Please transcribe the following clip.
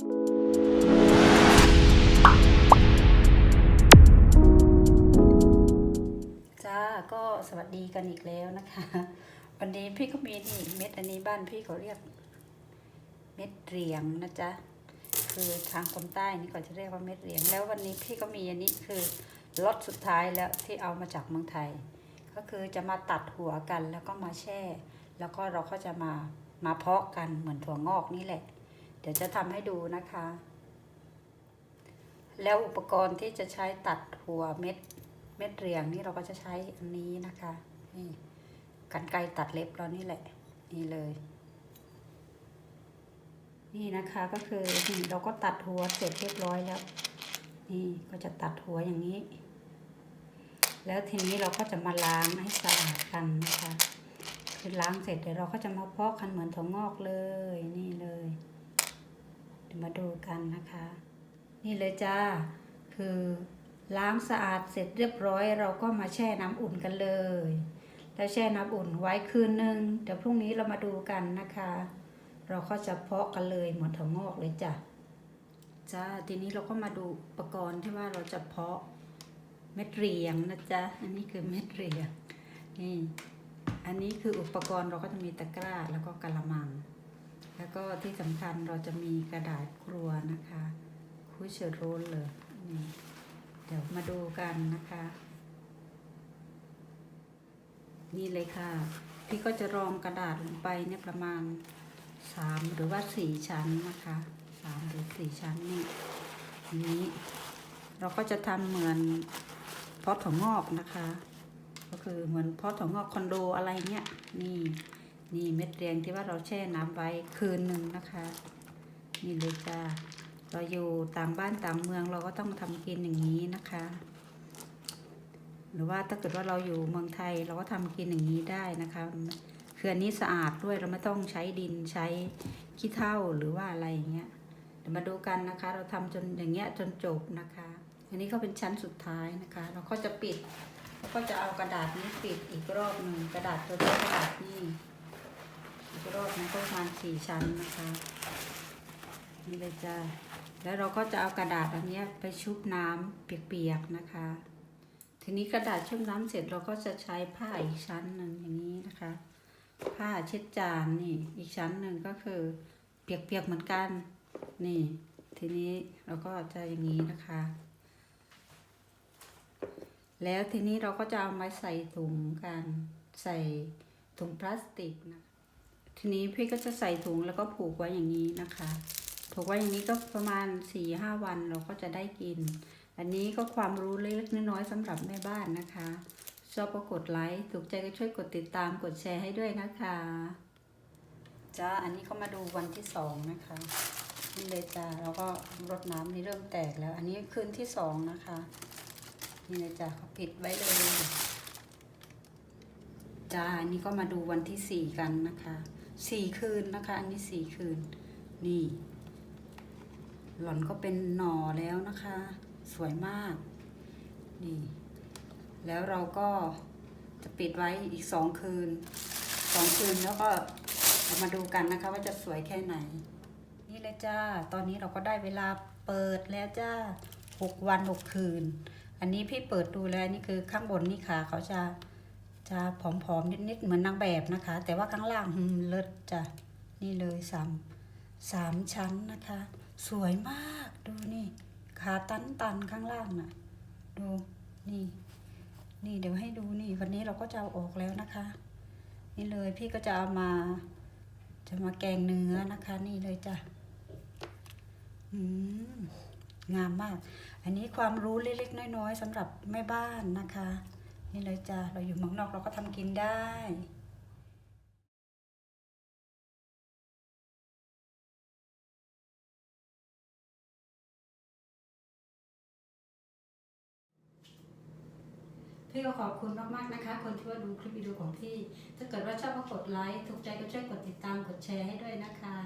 จ้าก็สวัสดีกันอีกแล้วนะคะ วันนี้พี่ก็มีนี่เม็ดอันนี้บ้านพี่เขาเรียก เม็ดเหรียงนะจ๊ะคือทางคนใต้นี่เขาจะเรียกว่าเม็ดเหรียง แล้ววันนี้พี่ก็มีอันนี้คือรสสุดท้ายแล้วที่เอามาจากเมืองไทย ก็คือจะมาตัดหัวกันแล้วก็มาแช่ แล้วก็เราก็จะมามาเพาะกันเหมือนถั่วงอกนี่แหละ เดี๋ยวจะทำให้ดูนะคะ แล้วอุปกรณ์ที่จะใช้ตัดหัวเม็ดเม็ดเรียงนี่เราก็จะใช้อันนี้นะคะนี่กันไกรตัดเล็บเรานี่แหละ นี่เลย นี่นะคะก็คือนี่เราก็ตัดหัวเสร็จเรียบร้อยแล้ว นี่ก็จะตัดหัวอย่างนี้ แล้วทีนี้เราก็จะมาล้างให้สะอาดกันนะคะคือล้างเสร็จเดี๋ยวเราก็จะมาเพาะกันเหมือนถั่วงอกเลยนี่เลยเดี๋ยวมาดูกันนะคะ นี่เลยจ้า คือล้างสะอาดเสร็จเรียบร้อย เราก็มาแช่น้ำอุ่นกันเลย แล้วแช่น้ำอุ่นไว้คืนนึง เดี๋ยวพรุ่งนี้เรามาดูกันนะคะ เราก็จะเพาะกันเลยหมือนถั่วงอกเลยจ้ะจ้าทีนี้เราก็มาดูอุปกรณ์ที่ว่าเราจะเพาะเม็ดเรียงนะจ๊ะ อันนี้คือเม็ดเรียง นี่ อันนี้คืออุปกรณ์เราก็จะมีตะกร้าแล้วก็กระมัง แล้วก็ที่สำคัญเราจะมีกระดาษครัวนะคะ คุยเชอร์โรลเลยนี่เดี๋ยวมาดูกันนะคะ นี่เลยค่ะ พี่ก็จะรองกระดาษลงไปเนี่ยประมาณสามหรือว่าสี่ชั้นนะคะสามหรือสี่ชั้นนี่นี้เราก็จะทำเหมือนเพาะถั่วงอกนะคะ ก็คือเหมือนเพาะถั่วงอกคอนโดอะไรเงี้ยนี่นี่เม็ดเรียงที่ว่าเราแช่น้ำไว้คืนหนึ่งนะคะ นี่เลยจ้า เราอยู่ต่างบ้านต่างเมืองเราก็ต้องทำกินอย่างนี้นะคะ หรือว่าถ้าเกิดว่าเราอยู่เมืองไทยเราก็ทำกินอย่างนี้ได้นะคะเคืออันนี้สะอาดด้วยเราไม่ต้องใช้ดินใช้ขี้เถ้าหรือว่าอะไรอย่างเงี้ยเดี๋ยวมาดูกันนะคะ เราทำจนอย่างเงี้ยจนจบนะคะ อันนี้ก็เป็นชั้นสุดท้ายนะคะ เราก็จะปิดก็จะเอากระดาษนี้ปิดอีกรอบหนึ่งกระดาษตัวนี้กระดาษนี่อีกรอบนึงก็ประมาณสี่ชั้นนะคะนี่เลยจ้า แล้วเราก็จะเอากระดาษอันนี้ไปชุบน้ำเปียกๆนะคะ ทีนี้กระดาษชุบน้ำเสร็จเราก็จะใช้ผ้าอีกชั้นหนึ่งอย่างนี้นะคะ ผ้าเช็ดจานนี่อีกชั้นหนึ่งก็คือเปียกๆเหมือนกัน นี่ ทีนี้เราก็จะอย่างนี้นะคะ แล้วทีนี้เราก็จะเอามาใส่ถุงกันใส่ถุงพลาสติกนะทีนี้พี่ก็จะใส่ถุงแล้วก็ผูกไว้อย่างนี้นะคะ ถูกไว้อย่างนี้ก็ประมาณสี่ห้าวันเราก็จะได้กิน อันนี้ก็ความรู้เล็กๆน้อยๆสำหรับแม่บ้านนะคะ ชอบก็กดไลค์ถูกใจก็ช่วยกดติดตามกดแชร์ให้ด้วยนะคะจ้าอันนี้ก็มาดูวันที่สองนะคะนี่เลยจ้าแล้วก็รดน้ำนี่เริ่มแตกแล้ว อันนี้คืนที่สองนะคะนี่เลยจ้าเขาปิดไว้เลยจ้าอันนี้ก็มาดูวันที่สี่กันนะคะสี่คืนนะคะ อันนี้สี่คืนนี่ หล่อนก็เป็นหน่อแล้วนะคะ สวยมาก นี่ แล้วเราก็จะปิดไว้อีกสองคืนสองคืนแล้วก็มาดูกันนะคะ ว่าจะสวยแค่ไหน นี่เลยจ้า ตอนนี้เราก็ได้เวลาเปิดแล้วจ้าหกวันหกคืน อันนี้พี่เปิดดูแล้วนี่คือข้างบนนี่ขาเขาจะจะผอมๆนิดๆเหมือนนางแบบนะคะ แต่ว่าข้างล่างเลิศจ้ะนี่เลยสามสามชั้นนะคะ สวยมากดูนี่ ขาตันตันข้างล่างน่ะ ดูนี่ นี่เดี๋ยวให้ดูนี่ วันนี้เราก็จะเอาออกแล้วนะคะ นี่เลยพี่ก็จะเอามา จะมาแกงเนื้อนะคะ นี่เลยจ้ะอืมงามมาก อันนี้ความรู้เล็กๆน้อยๆสำหรับแม่บ้านนะคะ นี่เลยจ้ะเราอยู่เมืองนอกเราก็ทำกินได้ พี่ก็ขอบคุณมากๆนะคะ คนที่ว่าดูคลิปวิดีโอของพี่ ถ้าเกิดว่าชอบก็กดไลค์ ถูกใจก็ช่วยกดติดตาม กดแชร์ให้ด้วยนะคะ